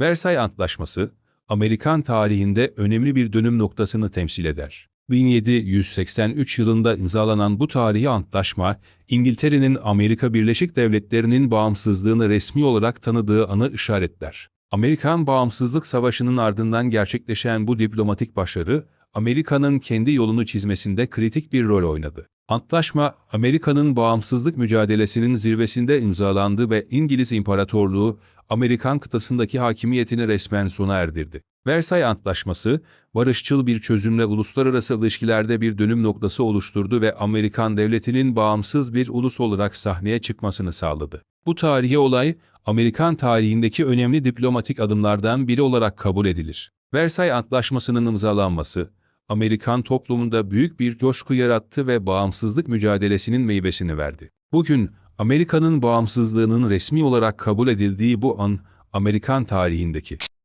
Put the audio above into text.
Versay Antlaşması, Amerikan tarihinde önemli bir dönüm noktasını temsil eder. 1783 yılında imzalanan bu tarihi antlaşma, İngiltere'nin Amerika Birleşik Devletleri'nin bağımsızlığını resmi olarak tanıdığı anı işaretler. Amerikan Bağımsızlık Savaşı'nın ardından gerçekleşen bu diplomatik başarı, Amerika'nın kendi yolunu çizmesinde kritik bir rol oynadı. Antlaşma, Amerika'nın bağımsızlık mücadelesinin zirvesinde imzalandı ve İngiliz İmparatorluğu, Amerikan kıtasındaki hakimiyetini resmen sona erdirdi. Versay Antlaşması, barışçıl bir çözümle uluslararası ilişkilerde bir dönüm noktası oluşturdu ve Amerikan devletinin bağımsız bir ulus olarak sahneye çıkmasını sağladı. Bu tarihi olay, Amerikan tarihindeki önemli diplomatik adımlardan biri olarak kabul edilir. Versay Antlaşması'nın imzalanması, Amerikan toplumunda büyük bir coşku yarattı ve bağımsızlık mücadelesinin meyvesini verdi. Bugün, Amerika'nın bağımsızlığının resmi olarak kabul edildiği bu an, Amerikan tarihindeki